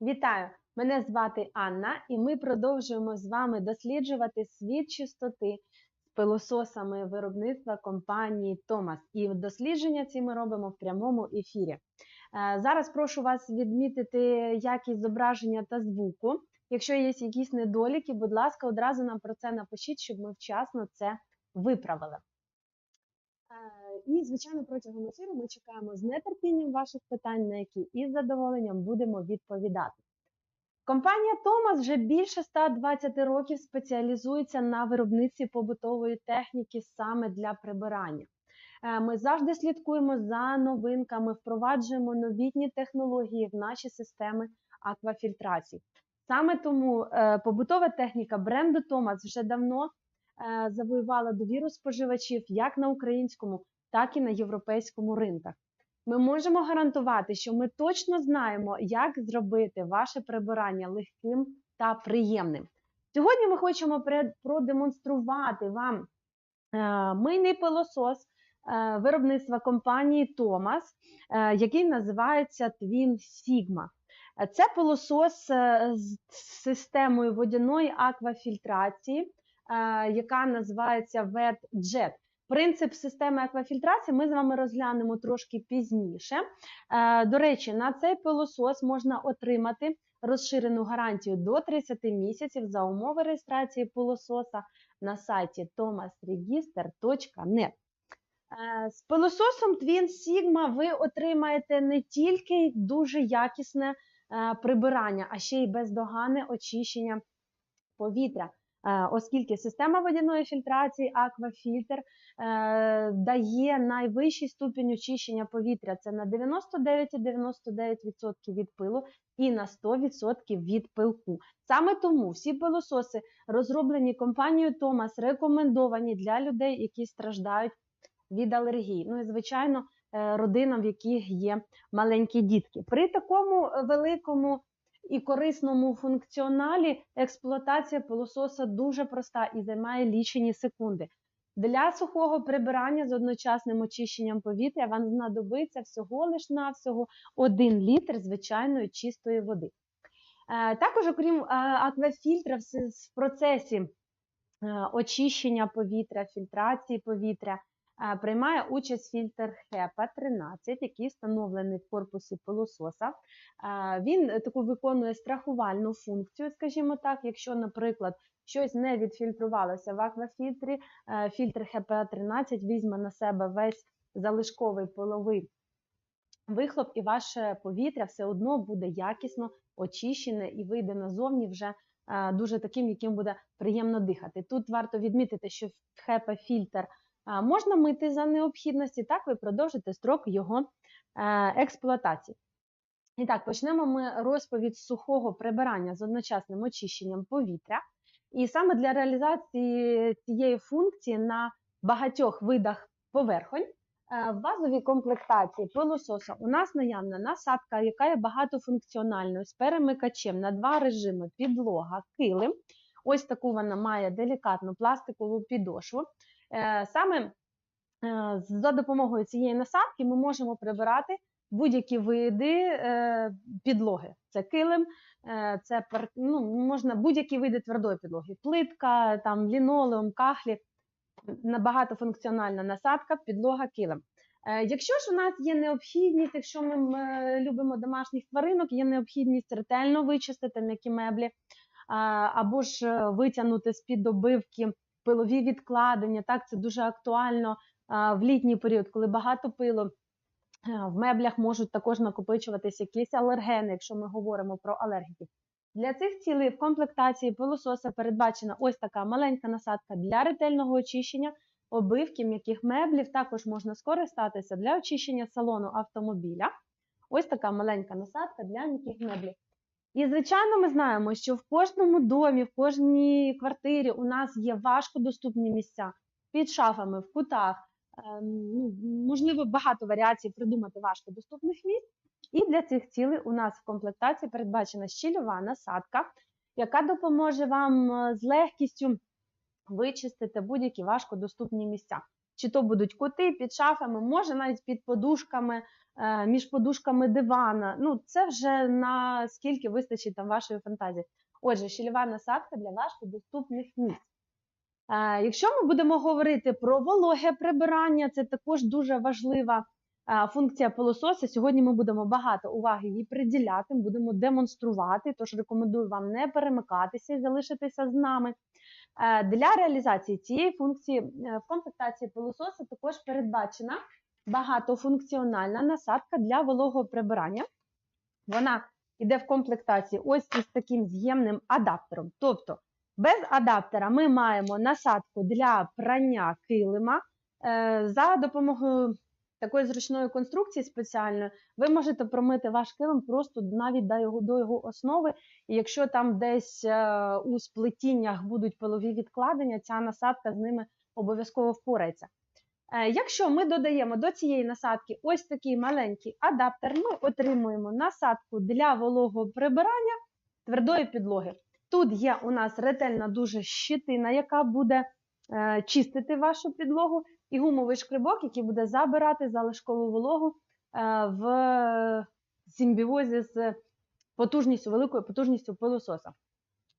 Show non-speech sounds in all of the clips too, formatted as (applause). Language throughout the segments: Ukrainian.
Вітаю! Мене звати Анна, і ми продовжуємо з вами досліджувати світ чистоти з пилососами виробництва компанії Томас. І дослідження ці ми робимо в прямому ефірі. Е, Зараз прошу вас відмітити якість зображення та звуку. Якщо є якісь недоліки, будь ласка, одразу нам про це напишіть, щоб ми вчасно це виправили. І, звичайно, протягом ефіру ми чекаємо з нетерпінням ваших питань, на які із задоволенням будемо відповідати. Компанія Томас вже більше 120 років спеціалізується на виробництві побутової техніки саме для прибирання. Е, Ми завжди слідкуємо за новинками, впроваджуємо новітні технології в наші системи аквафільтрації. Саме тому е, побутова техніка бренду Томас вже давно е, завоювала довіру споживачів як на українському, так і на європейському ринках. Ми можемо гарантувати, що ми точно знаємо, як зробити ваше прибирання легким та приємним. Сьогодні ми хочемо продемонструвати вам е, мийний пилосос е, виробництва компанії Томас, е, який називається Twin Sigma. Це пилосос з системою водяної аквафільтрації, яка називається WetJet. Принцип системи аквафільтрації ми з вами розглянемо трошки пізніше. Е, До речі, на цей пилосос можна отримати розширену гарантію до 30 місяців за умови реєстрації пилососа на сайті thomasregister.net. Е, З пилососом Twin Sigma ви отримаєте не тільки дуже якісне е, прибирання, а ще й бездоганне очищення повітря. Е, Оскільки система водяної фільтрації Aquafilter е, дає найвищий ступінь очищення повітря це на 99,99% від пилу і на 100% від пилку. Саме тому всі пилососи, розроблені компанією Thomas, рекомендовані для людей, які страждають від алергії. Ну і звичайно, е, родинам, в яких є маленькі дітки. При такому великому і корисному функціоналі експлуатація пилососа дуже проста і займає лічені секунди. Для сухого прибирання з одночасним очищенням повітря вам знадобиться всього лиш навсього 1 літр звичайної чистої води. Е, Також, окрім е, аквафільтра, в процесі е, очищення повітря, фільтрації повітря приймає участь фільтр HEPA 13, який встановлений в корпусі пилососа. Він е, таку виконує страхувальну функцію, скажімо так, якщо, наприклад, щось не відфільтрувалося в аквафільтрі, е, фільтр HEPA 13 візьме на себе весь залишковий пиловий вихлоп, і ваше повітря все одно буде якісно очищене і вийде назовні вже е, дуже таким, яким буде приємно дихати. Тут варто відмітити, що HEPA фільтр можна мити за необхідності, так ви продовжите строк його е, експлуатації. І так, почнемо ми розповідь сухого прибирання з одночасним очищенням повітря. І саме для реалізації цієї функції на багатьох видах поверхонь е, в базовій комплектації пилососа у нас наявна насадка, яка є багатофункціональною з перемикачем на два режими підлога, килим. Ось таку вона має делікатну пластикову підошву. Е, Саме е, за допомогою цієї насадки ми можемо прибирати будь-які види е, підлоги. Це килим, це ну, можна будь-які види твердої підлоги, плитка, там лінолеум, кахлі, багатофункціональна насадка, підлога, килим. Якщо ж у нас є необхідність, якщо ми любимо домашніх тваринок, є необхідність ретельно вичистити м'які меблі, або ж витягнути з-під добивки пилові відкладення. Так, це дуже актуально в літній період, коли багато пилу. В меблях можуть також накопичуватись якісь алергени, якщо ми говоримо про алергіків. Для цих цілей в комплектації пилососа передбачена ось така маленька насадка для ретельного очищення обивки м'яких меблів. Також можна скористатися для очищення салону автомобіля. Ось така маленька насадка для м'яких меблів. І, звичайно, ми знаємо, що в кожному домі, в кожній квартирі у нас є важкодоступні місця під шафами, в кутах. Ем, ну, можливо, багато варіацій придумати важкодоступних місць. І для цих цілей у нас в комплектації передбачена щільова насадка, яка допоможе вам е, з легкістю вичистити будь-які важкодоступні місця. Чи то будуть кути під шафами, може навіть під подушками, е, між подушками дивана. Ну, це вже наскільки вистачить там вашої фантазії. Отже, щільова насадка для важкодоступних місць. Е, Якщо ми будемо говорити про вологе прибирання, це також дуже важлива е, функція пилососа. Сьогодні ми будемо багато уваги їй приділяти, будемо демонструвати, тож рекомендую вам не перемикатися і залишитися з нами. Е, Для реалізації цієї функції е, в комплектації пилососа також передбачена багатофункціональна насадка для вологого прибирання. Вона йде в комплектації ось із таким з'ємним адаптером. Тобто без адаптера ми маємо насадку для прання килима. Е, За допомогою такої зручної конструкції спеціальної ви можете промити ваш килим просто навіть до його, до його основи. І якщо там десь е, у сплетіннях будуть пилові відкладення, ця насадка з ними обов'язково впорається. Е, Якщо ми додаємо до цієї насадки ось такий маленький адаптер, ми отримуємо насадку для вологого прибирання твердої підлоги. Тут є у нас ретельна дуже щитина, яка буде е, чистити вашу підлогу, і гумовий шкрибок, який буде забирати залишкову вологу е, в симбіозі з потужністю, великою потужністю пилососа.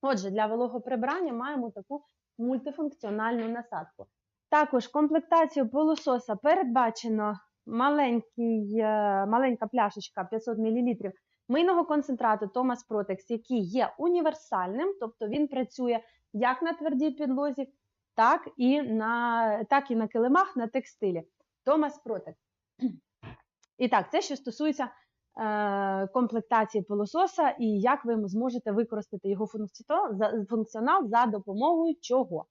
Отже, для вологоприбирання маємо таку мультифункціональну насадку. Також комплектацію пилососа передбачено маленький, е, маленька пляшечка 500 мл мийного концентрату Thomas Protex, який є універсальним, тобто він працює як на твердій підлозі, так і на, так і на килимах на текстилі. Thomas Protex. І так, це що стосується е, комплектації пилососа і як ви зможете використати його функціонал за допомогою чого.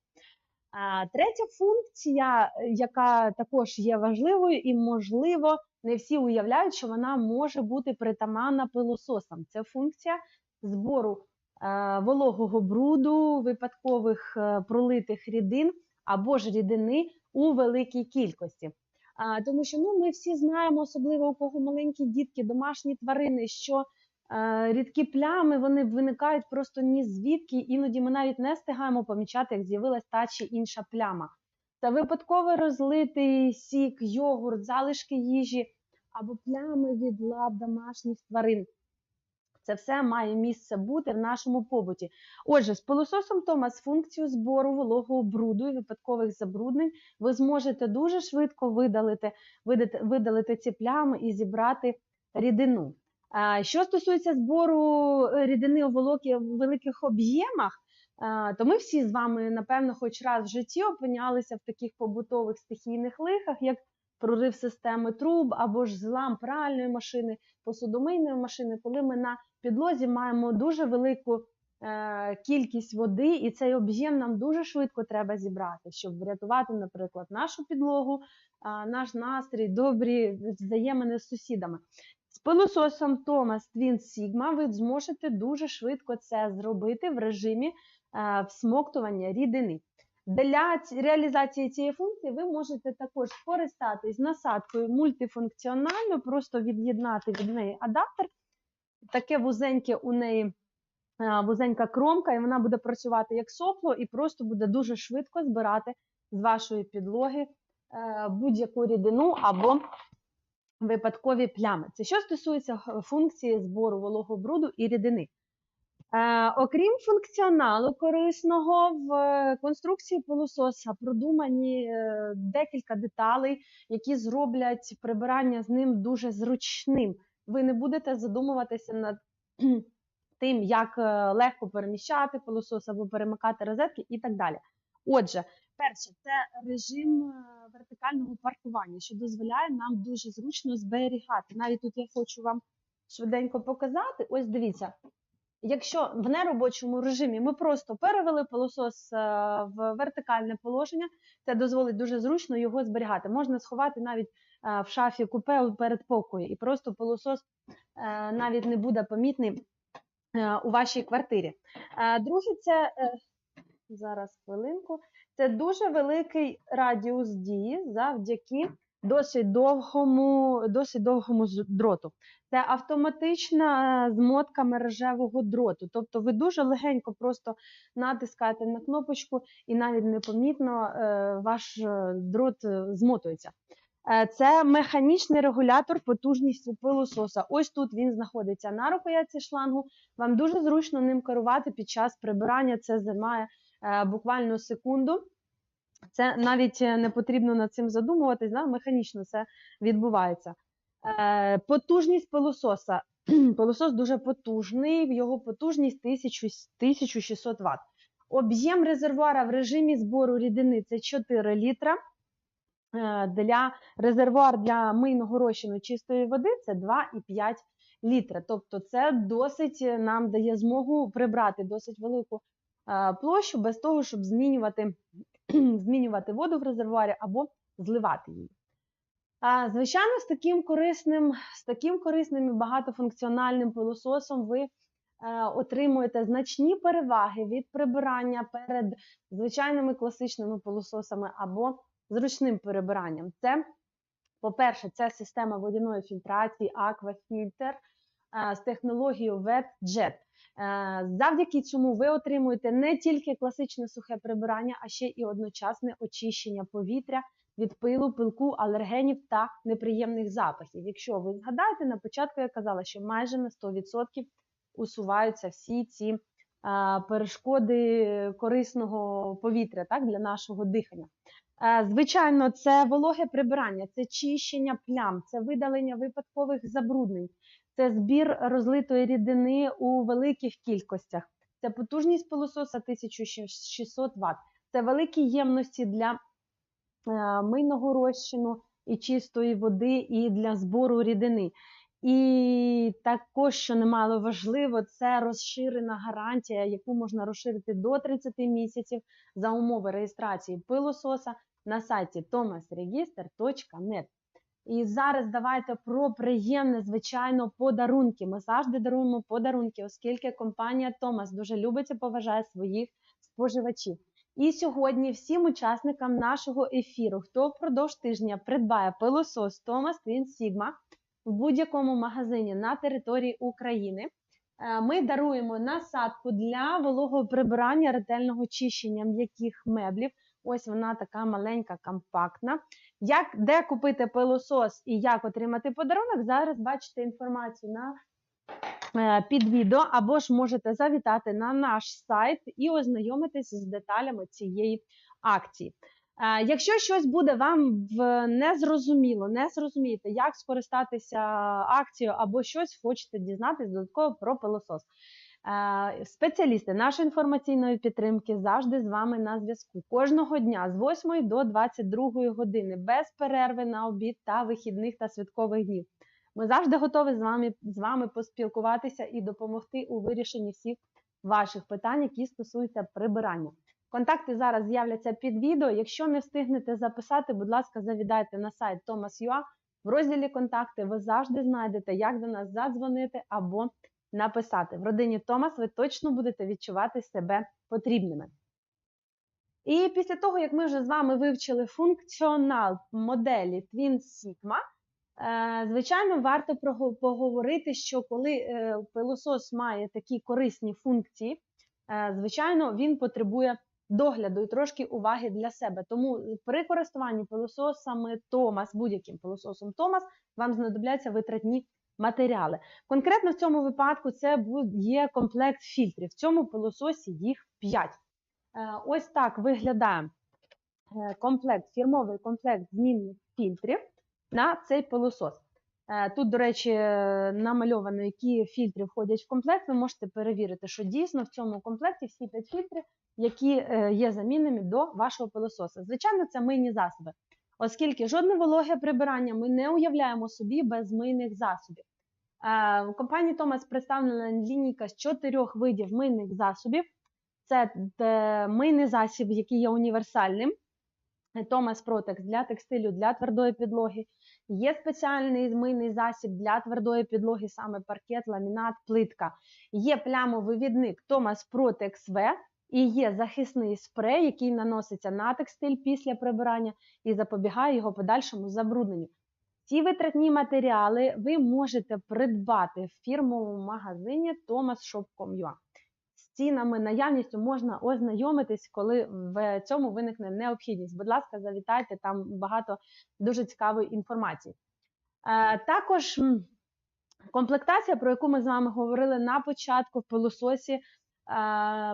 А, Третя функція, е, яка також є важливою, і, можливо, не всі уявляють, що вона може бути притаманна пилососам. Це функція збору е, вологого бруду, випадкових е, пролитих рідин або ж рідини у великій кількості. Тому що ну, ми всі знаємо, особливо у кого маленькі дітки, домашні тварини, що е, рідкі плями вони виникають просто ні звідки, іноді ми навіть не встигаємо помічати, як з'явилась та чи інша пляма. Це випадково розлитий сік, йогурт, залишки їжі або плями від лап домашніх тварин. Це все має місце бути в нашому побуті. Отже, з пилососом Томас функцію збору вологого бруду і випадкових забруднень ви зможете дуже швидко видалити, видати- видалити ці плями і зібрати рідину. А, Що стосується збору е, рідини у великих об'ємах, то ми всі з вами, напевно, хоч раз в житті опинялися в таких побутових стихійних лихах, як прорив системи труб або ж злам пральної машини, посудомийної машини, коли ми на підлозі маємо дуже велику е, кількість води, і цей об'єм нам дуже швидко треба зібрати, щоб врятувати, наприклад, нашу підлогу, наш настрій, добрі взаємини з сусідами. З пилососом Thomas Twin Sigma ви зможете дуже швидко це зробити в режимі е, всмоктування рідини. Для реалізації цієї функції ви можете також скористатись насадкою мультифункціональною, просто від'єднати від неї адаптер. Таке вузеньке у неї вузенька кромка, і вона буде працювати як сопло, і просто буде дуже швидко збирати з вашої підлоги е, будь-яку рідину або випадкові плями. Це що стосується функції збору вологого бруду і рідини. Е, окрім функціоналу корисного, в конструкції пилососа продумані е, декілька деталей, які зроблять прибирання з ним дуже зручним. Ви не будете задумуватися над (clears throat) тим, як е, легко переміщати пилосос або перемикати розетки і так далі. Отже, перше, це режим вертикального паркування, що дозволяє нам дуже зручно зберігати. Навіть тут я хочу вам швиденько показати. Ось дивіться, Якщо в неробочому режимі ми просто перевели пилосос е, в вертикальне положення, це дозволить дуже зручно його зберігати. Можна сховати навіть е, в шафі купе у передпокої, і просто пилосос е, навіть не буде помітний у вашій квартирі. Друге, це зараз хвилинку. Це дуже великий радіус дії завдяки досить довгому, досить довгому дроту. Це автоматична е, змотка мережевого дроту. Тобто ви дуже легенько просто натискаєте на кнопочку і навіть непомітно е, ваш е, дрот змотується. Це механічний регулятор потужністю пилососа. Ось тут він знаходиться на рукоятці шлангу. Вам дуже зручно ним керувати під час прибирання. Це займає буквально секунду. Це навіть е, не потрібно над цим задумуватись, да? механічно це відбувається. Е, Потужність пилососа. (clears throat) Пилосос дуже потужний, його потужність 1600 Вт. Об'єм резервуара в режимі збору рідини це 4 літра. Е, Для резервуар для мийного розчину чистої води це 2,5 літра. Тобто це досить е, нам дає змогу прибрати досить велику площу без того, щоб змінювати, (clears throat) змінювати воду в резервуарі або зливати її. Звичайно, з таким корисним, з таким корисним і багатофункціональним пилососом ви е, отримуєте значні переваги від прибирання перед звичайними класичними пилососами або зручним перебиранням. Це, по-перше, це система водяної фільтрації Aquafilter е, з технологією WetJet. Е, Завдяки цьому ви отримуєте не тільки класичне сухе прибирання, а ще і одночасне очищення повітря від пилу, пилку, алергенів та неприємних запахів. Якщо ви згадаєте, на початку я казала, що майже на 100% усуваються всі ці перешкоди корисного повітря так, для нашого дихання. Е, Звичайно, це вологе прибирання, це чищення плям, це видалення випадкових забруднень, це збір розлитої рідини у великих кількостях, це потужність пилососа 1600 Вт, це великі ємності для е, мийного розчину і чистої води, і для збору рідини. І також, що немало важливо, це розширена гарантія, яку можна розширити до 30 місяців за умови реєстрації пилососа на сайті thomasregister.net. І зараз давайте про приємне, звичайно, подарунки. Ми завжди даруємо подарунки, оскільки компанія Thomas дуже любить і поважає своїх споживачів. І сьогодні всім учасникам нашого ефіру, хто впродовж тижня придбає пилосос Thomas Twin Sigma в будь-якому магазині на території України, е, ми даруємо насадку для вологого прибирання ретельного чищення м'яких меблів. Ось вона така маленька, компактна. Як, де купити пилосос і як отримати подарунок, зараз бачите інформацію на е, під відео, або ж можете завітати на наш сайт і ознайомитись з деталями цієї акції. Е, Якщо щось буде вам незрозуміло, не зрозумієте, як скористатися акцією, або щось хочете дізнатися додатково про пилосос. Спеціалісти нашої інформаційної підтримки завжди з вами на зв'язку. Кожного дня з 8 до 22 години, без перерви на обід та вихідних та святкових днів. Ми завжди готові з вами, з вами поспілкуватися і допомогти у вирішенні всіх ваших питань, які стосуються прибирання. Контакти зараз з'являться під відео. Якщо не встигнете записати, будь ласка, завідайте на сайт Thomas.ua. В розділі контакти ви завжди знайдете, як до нас задзвонити або написати. В родині Томас ви точно будете відчувати себе потрібними. І після того, як ми вже з вами вивчили функціонал моделі Twin Sigma, е, звичайно, варто поговорити, що коли е, пилосос має такі корисні функції, е, звичайно, він потребує догляду і трошки уваги для себе. Тому при користуванні пилососами Томас, будь-яким пилососом Томас, вам знадобляться витратні матеріали. Конкретно в цьому випадку це є комплект фільтрів. В цьому пилососі їх 5. Ось так виглядає е, комплект, фірмовий комплект змінних фільтрів на цей пилосос. Е, Тут, до речі, е, намальовано, які фільтри входять в комплект. Ви можете перевірити, що дійсно в цьому комплекті всі 5 фільтрів, які е, є замінними до вашого пилососа. Звичайно, це мийні засоби, оскільки жодне вологе прибирання ми не уявляємо собі без мийних засобів. В компанії Thomas представлена лінійка з чотирьох видів мийних засобів. Це е, мийний засіб, який є універсальним. Thomas Protex для текстилю, для твердої підлоги. Є спеціальний мийний засіб для твердої підлоги, саме паркет, ламінат, плитка. Є плямовий відник Thomas Protex V І є захисний спрей, який наноситься на текстиль після прибирання і запобігає його подальшому забрудненню. Ці витратні матеріали ви можете придбати в фірмовому магазині thomasshop.com.ua. З цінами наявністю можна ознайомитись, коли в цьому виникне необхідність. Будь ласка, завітайте, там багато дуже цікавої інформації. Е, Також комплектація, про яку ми з вами говорили на початку в пилососі, е,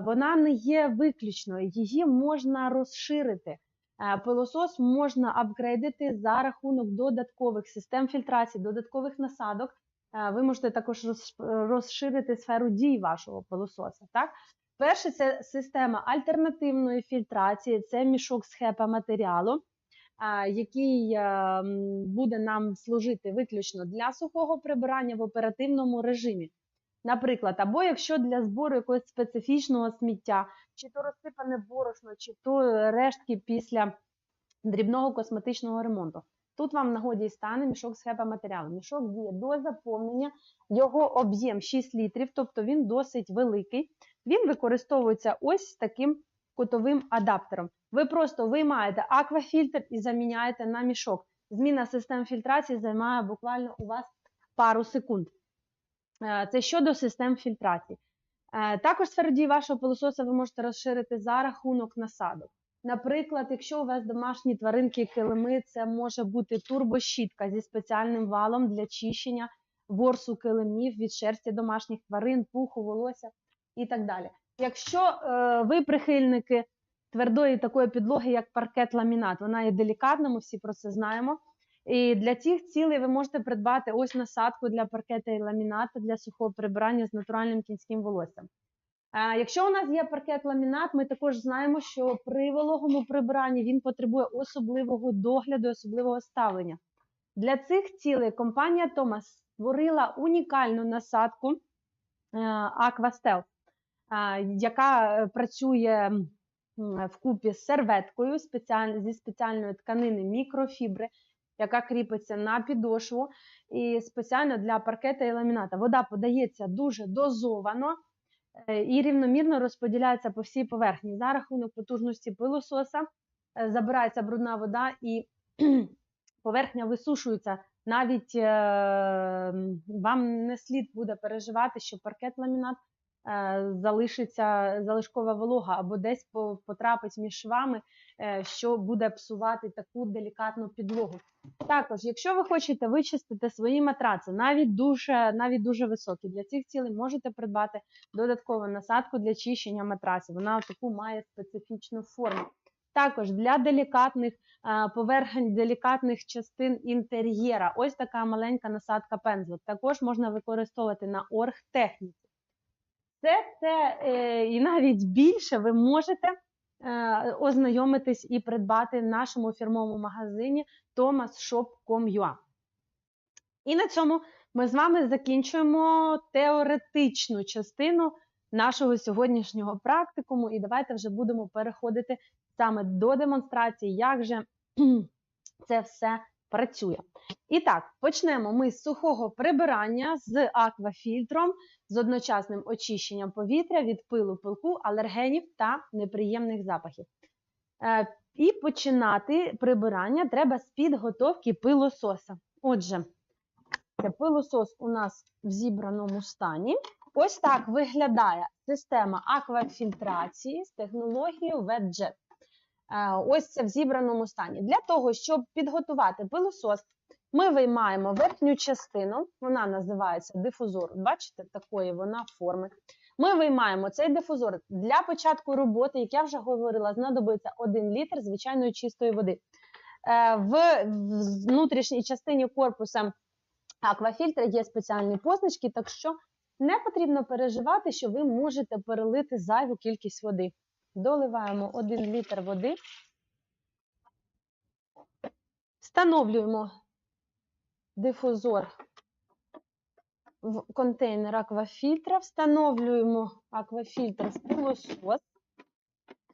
вона не є виключною, її можна розширити. Е, Пилосос можна апгрейдити за рахунок додаткових систем фільтрації, додаткових насадок. Е, Ви можете також розширити сферу дій вашого пилососа. Так? Перше, це система альтернативної фільтрації, це мішок з хепа матеріалу, який е, буде нам служити виключно для сухого прибирання в оперативному режимі. Наприклад, або якщо для збору якогось специфічного сміття, чи то розсипане борошно, чи то рештки після дрібного косметичного ремонту. Тут вам нагоді стане мішок з хепа-матеріалу. Мішок діє до заповнення, його об'єм 6 літрів, тобто він досить великий. Він використовується ось таким кутовим адаптером. Ви просто виймаєте аквафільтр і заміняєте на мішок. Зміна систем фільтрації займає буквально у вас пару секунд. Е, Це щодо систем фільтрації. Е, Також сферу дії вашого пилососа ви можете розширити за рахунок насадок. Наприклад, якщо у вас домашні тваринки килими, це може бути турбощітка зі спеціальним валом для чищення ворсу килимів від шерсті домашніх тварин, пуху, волосся і так далі. Якщо е, ви прихильники твердої такої підлоги, як паркет ламінат, вона є делікатна, ми всі про це знаємо. І для цих цілей ви можете придбати ось насадку для паркета і ламіната для сухого прибирання з натуральним кінським волоссям. Е, Якщо у нас є паркет ламінат, ми також знаємо, що при вологому прибиранні він потребує особливого догляду, особливого ставлення. Для цих цілей компанія Thomas створила унікальну насадку е, е, яка е, працює м, вкупі з серветкою зі спеціальної тканини мікрофібри, яка кріпиться на підошву, і спеціально для паркета і ламіната. Вода подається дуже дозовано е, і рівномірно розподіляється по всій поверхні. За рахунок потужності пилососа е, забирається брудна вода і (clears throat) поверхня висушується. Навіть е, вам не слід буде переживати, що паркет ламінат е, залишиться залишкова волога або десь по- потрапить між швами, що буде псувати таку делікатну підлогу. Також, якщо ви хочете вичистити свої матраци, навіть дуже, навіть дуже високі, для цих цілей можете придбати додаткову насадку для чищення матрасів. Вона таку має специфічну форму. Також для делікатних е, поверхень, делікатних частин інтер'єра. Ось така маленька насадка пензлик. Також можна використовувати на оргтехніці. Це, це е, і навіть більше ви можете е, ознайомитись і придбати в нашому фірмовому магазині thomasshop.com.ua. І на цьому ми з вами закінчуємо теоретичну частину нашого сьогоднішнього практикуму. І давайте вже будемо переходити саме до демонстрації, як же (clears throat) це все працює. І так, почнемо ми з сухого прибирання з аквафільтром, з одночасним очищенням повітря від пилу, пилку, алергенів та неприємних запахів. Е, І починати прибирання треба з підготовки пилососа. Отже, пилосос у нас в зібраному стані. Ось так виглядає система аквафільтрації з технологією WetJet. Ось це в зібраному стані. Для того, щоб підготувати пилосос, ми виймаємо верхню частину, вона називається дифузор. Бачите, такої вона форми. Ми виймаємо цей дифузор для початку роботи, як я вже говорила, знадобиться 1 літр звичайної чистої води. Е, в внутрішній частині корпуса аквафільтра є спеціальні позначки, так що не потрібно переживати, що ви можете перелити зайву кількість води. Доливаємо 1 літр води, встановлюємо дифузор в контейнер аквафільтра, встановлюємо аквафільтр в пилосос.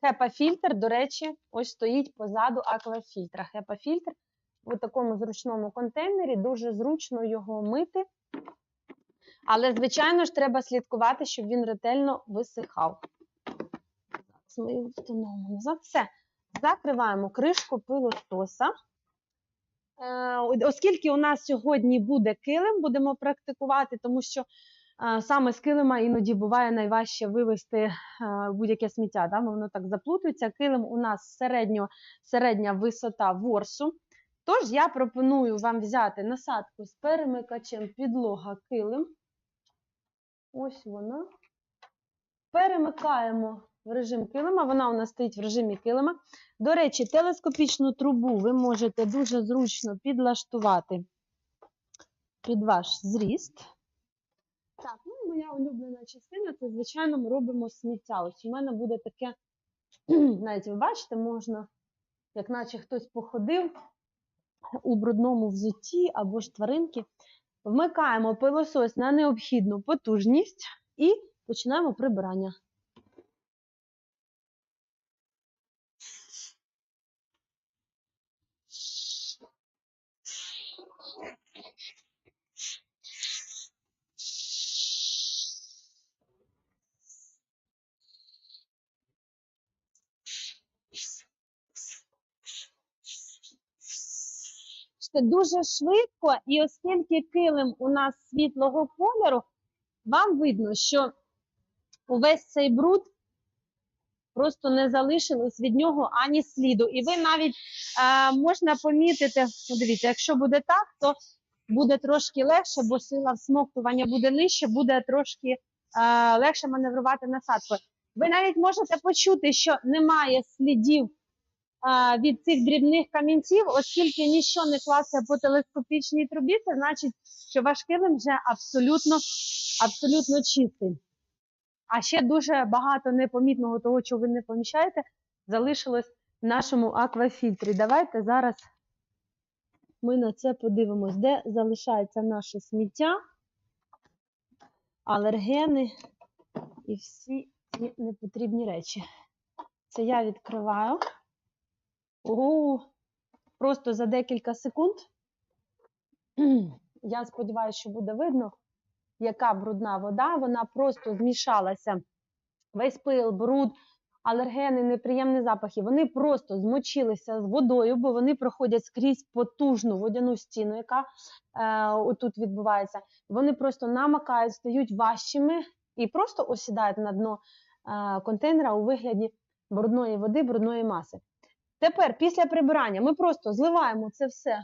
Хепа-фільтр, до речі, ось стоїть позаду аквафільтра. Хепа-фільтр у такому зручному контейнері, дуже зручно його мити. Але, звичайно ж, треба слідкувати, щоб він ретельно висихав. Ми його назад. Все. Закриваємо кришку пилососа. Е, Оскільки у нас сьогодні буде килим, будемо практикувати, тому що е, саме з килима іноді буває найважче вивести е, будь-яке сміття, да? воно так заплутується. Килим у нас середньо, середня висота ворсу. Тож я пропоную вам взяти насадку з перемикачем підлога килим. Ось вона. Перемикаємо в режим килима. Вона у нас стоїть в режимі килима. До речі, телескопічну трубу ви можете дуже зручно підлаштувати під ваш зріст. Так, ну і моя улюблена частина це, звичайно, ми робимо сміття. Ось у мене буде таке, (clears throat) навіть ви бачите, можна, як наче хтось походив у брудному взутті або ж тваринки. Вмикаємо пилосос на необхідну потужність і починаємо прибирання. Бачите, дуже швидко, і оскільки килим у нас світлого кольору, вам видно, що увесь цей бруд просто не залишилось від нього ані сліду. І ви навіть е, можна помітити, ну, дивіться, якщо буде так, то буде трошки легше, бо сила всмоктування буде нижче, буде трошки е, легше маневрувати насадкою. Ви навіть можете почути, що немає слідів від цих дрібних камінців, оскільки нічого не класться по телескопічній трубі, це значить, що ваш килим вже абсолютно, абсолютно чистий. А ще дуже багато непомітного того, чого ви не поміщаєте, залишилось в нашому аквафільтрі. Давайте зараз ми на це подивимось, де залишається наше сміття, алергени і всі ці непотрібні речі. Це я відкриваю. Ого, просто за декілька секунд. (clears throat) Я сподіваюся, що буде видно, яка брудна вода. Вона просто змішалася. Весь пил, бруд, алергени, неприємні запахи. Вони просто змочилися з водою, бо вони проходять скрізь потужну водяну стіну, яка е, отут відбувається. Вони просто намакають, стають важчими і просто осідають на дно е, контейнера у вигляді брудної води, брудної маси. Тепер, після прибирання, ми просто зливаємо це все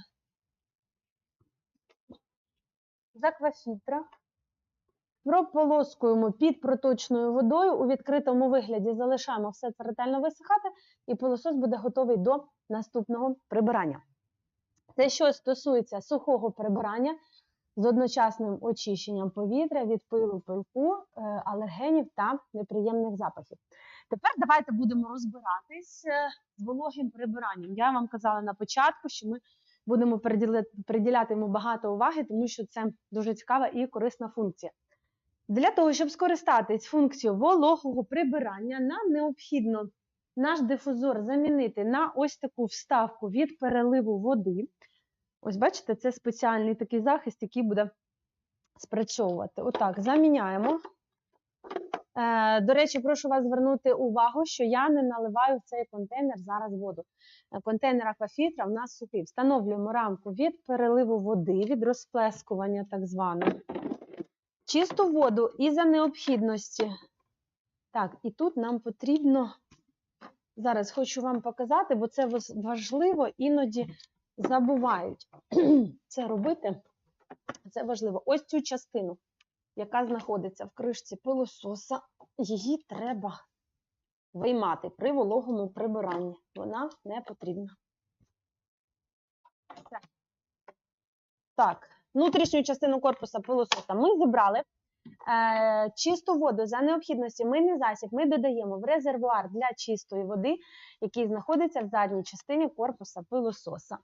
з аквафільтра, прополоскуємо під проточною водою, у відкритому вигляді залишаємо все це ретельно висихати, і пилосос буде готовий до наступного прибирання. Це що стосується сухого прибирання з одночасним очищенням повітря від пилу, пилку, е, алергенів та неприємних запахів. Тепер давайте будемо розбиратись е, з вологим прибиранням. Я вам казала на початку, що ми будемо приділяти, йому багато уваги, тому що це дуже цікава і корисна функція. Для того, щоб скористатись функцією вологого прибирання, нам необхідно наш дифузор замінити на ось таку вставку від переливу води. Ось бачите, це спеціальний такий захист, який буде спрацьовувати. Отак, заміняємо. Е, До речі, прошу вас звернути увагу, що я не наливаю в цей контейнер зараз воду. Е, Контейнер аквафільтра в нас сухий. Встановлюємо рамку від переливу води, від розплескування так званого. Чисту воду і за необхідності. Так, і тут нам потрібно. Зараз хочу вам показати, бо це важливо, іноді забувають (clears throat) це робити. Це важливо. Ось цю частину яка знаходиться в кришці пилососа, її треба виймати при вологому прибиранні. Вона не потрібна. Так. Внутрішню частину корпуса пилососа ми зібрали. Е, чисту воду за необхідності мийний засіб ми додаємо в резервуар для чистої води, який знаходиться в задній частині корпуса пилососа.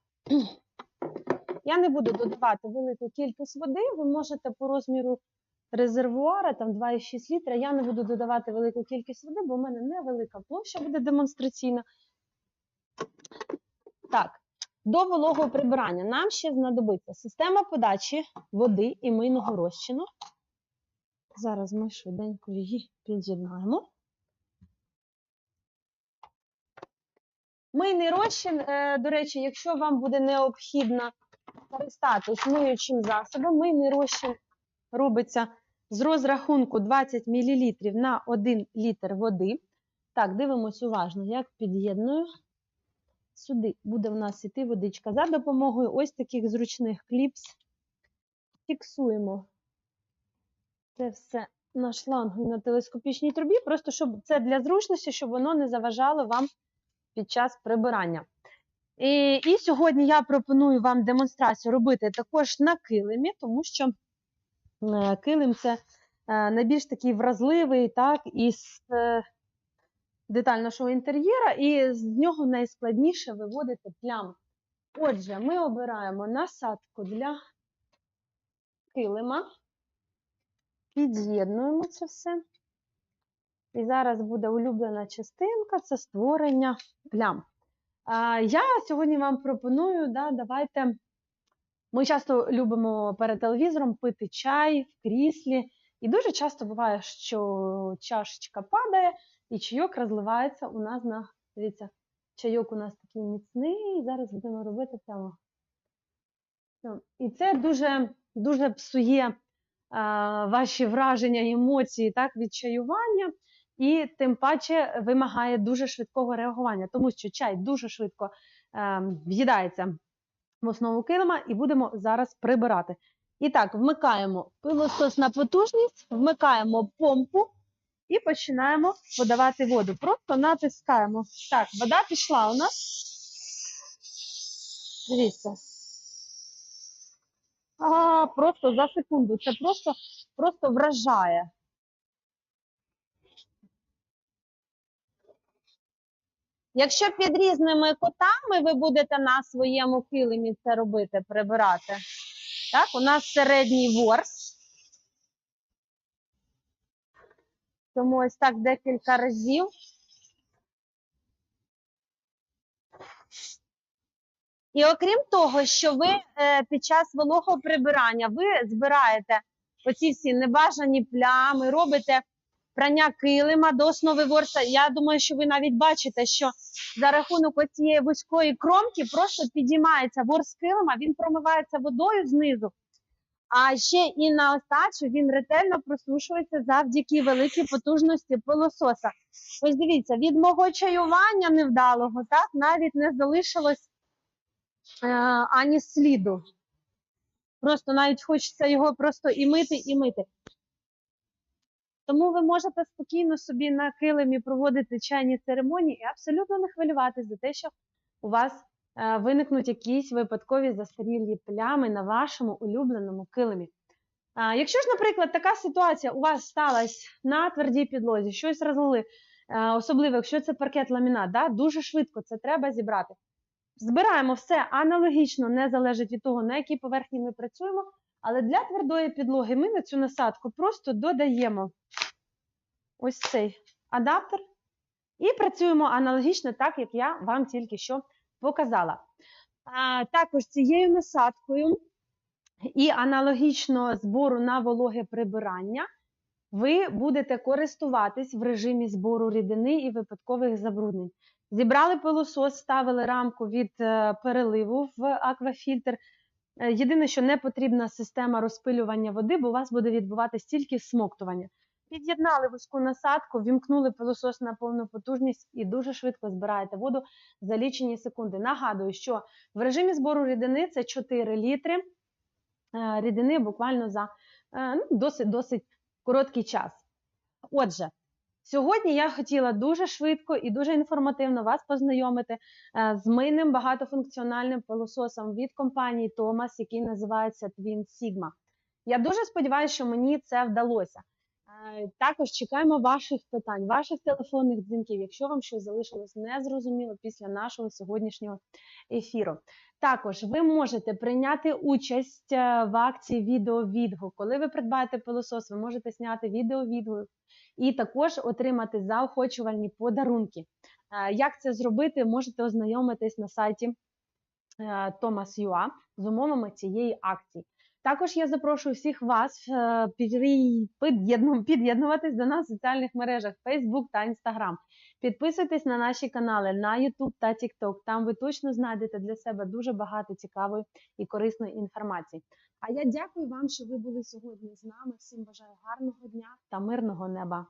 Я не буду додавати велику кількість води, ви можете по розміру резервуара, там 2,6 літра. Я не буду додавати велику кількість води, бо в мене невелика площа буде демонстраційна. Так, до вологого прибирання нам ще знадобиться система подачі води і мийного розчину. Зараз ми швиденько її під'єднаємо. Мийний розчин, е, до речі, якщо вам буде необхідно користатись миючим засобом, мийний розчин робиться з розрахунку 20 мл на 1 літр води. Так, дивимось уважно, як під'єдную. Сюди буде в нас іти водичка. За допомогою ось таких зручних кліпс фіксуємо це все на шлангу і на телескопічній трубі, просто щоб це для зручності, щоб воно не заважало вам під час прибирання. І, і сьогодні я пропоную вам демонстрацію робити також на килимі, тому що килим це е, найбільш такий вразливий, так, із е, деталь нашого інтер'єра, і з нього найскладніше виводити плями. Отже, ми обираємо насадку для килима, під'єднуємо це все. І зараз буде улюблена частинка це створення плям. Я сьогодні вам пропоную, да, давайте. Ми часто любимо перед телевізором пити чай в кріслі. І дуже часто буває, що чашечка падає, і чайок розливається у нас на. Дивіться, чайок у нас такий міцний, і зараз будемо робити прямо. І це дуже дуже псує а, ваші враження емоції так, від чаювання, і тим паче вимагає дуже швидкого реагування, тому що чай дуже швидко а, в'їдається в основу килима, і будемо зараз прибирати. І так, вмикаємо пилосос на потужність, вмикаємо помпу і починаємо подавати воду. Просто натискаємо. Так, вода пішла у нас. Дивіться. А, просто за секунду. Це просто, просто вражає. Якщо під різними котами ви будете на своєму килимі це робити, прибирати. Так, у нас середній ворс. Тому ось так декілька разів. І окрім того, що ви е, під час вологого прибирання ви збираєте оці всі небажані плями, робите прання килима до основи ворса. Я думаю, що ви навіть бачите, що за рахунок оцієї вузької кромки просто підіймається ворс килима, він промивається водою знизу. А ще і на остачу він ретельно просушується завдяки великій потужності пилососа. Ось дивіться, від мого чаювання невдалого так навіть не залишилось е, ані сліду. Просто навіть хочеться його просто і мити, і мити. Тому ви можете спокійно собі на килимі проводити чайні церемонії і абсолютно не хвилюватися за те, що у вас е, виникнуть якісь випадкові застарілі плями на вашому улюбленому килимі. Якщо ж, наприклад, така ситуація у вас сталася на твердій підлозі, щось розлили, е, особливо, якщо це паркет ламінат, да, дуже швидко це треба зібрати. Збираємо все аналогічно, не залежить від того, на якій поверхні ми працюємо, але для твердої підлоги ми на цю насадку просто додаємо ось цей адаптер і працюємо аналогічно так, як я вам тільки що показала. А, Також цією насадкою і аналогічно збору на вологе прибирання ви будете користуватись в режимі збору рідини і випадкових забруднень. Зібрали пилосос, ставили рамку від е, переливу в аквафільтр. Е, єдине, що не потрібна система розпилювання води, бо у вас буде відбуватись тільки смоктування. Під'єднали вузьку насадку, вімкнули пилосос на повну потужність і дуже швидко збираєте воду за лічені секунди. Нагадую, що в режимі збору рідини це 4 літри е, рідини буквально за ну, досить, досить короткий час. Отже, Сьогодні я хотіла дуже швидко і дуже інформативно вас познайомити е, з мийним багатофункціональним пилососом від компанії Thomas, який називається Twin Sigma. Я дуже сподіваюся, що мені це вдалося. Е, також чекаємо ваших питань, ваших телефонних дзвінків, якщо вам щось залишилось незрозуміло після нашого сьогоднішнього ефіру. Також ви можете прийняти участь е, в акції відеовідгук. Коли ви придбаєте пилосос, ви можете зняти відеовідгук і також отримати заохочувальні подарунки. Е, як це зробити, можете ознайомитись на сайті Thomas.ua з умовами цієї акції. Також я запрошую всіх вас е, під'єднуватись до нас в соціальних мережах Facebook та Instagram. Підписуйтесь на наші канали на YouTube та TikTok. Там ви точно знайдете для себе дуже багато цікавої і корисної інформації. А я дякую вам, що ви були сьогодні з нами. Всім бажаю гарного дня та мирного неба.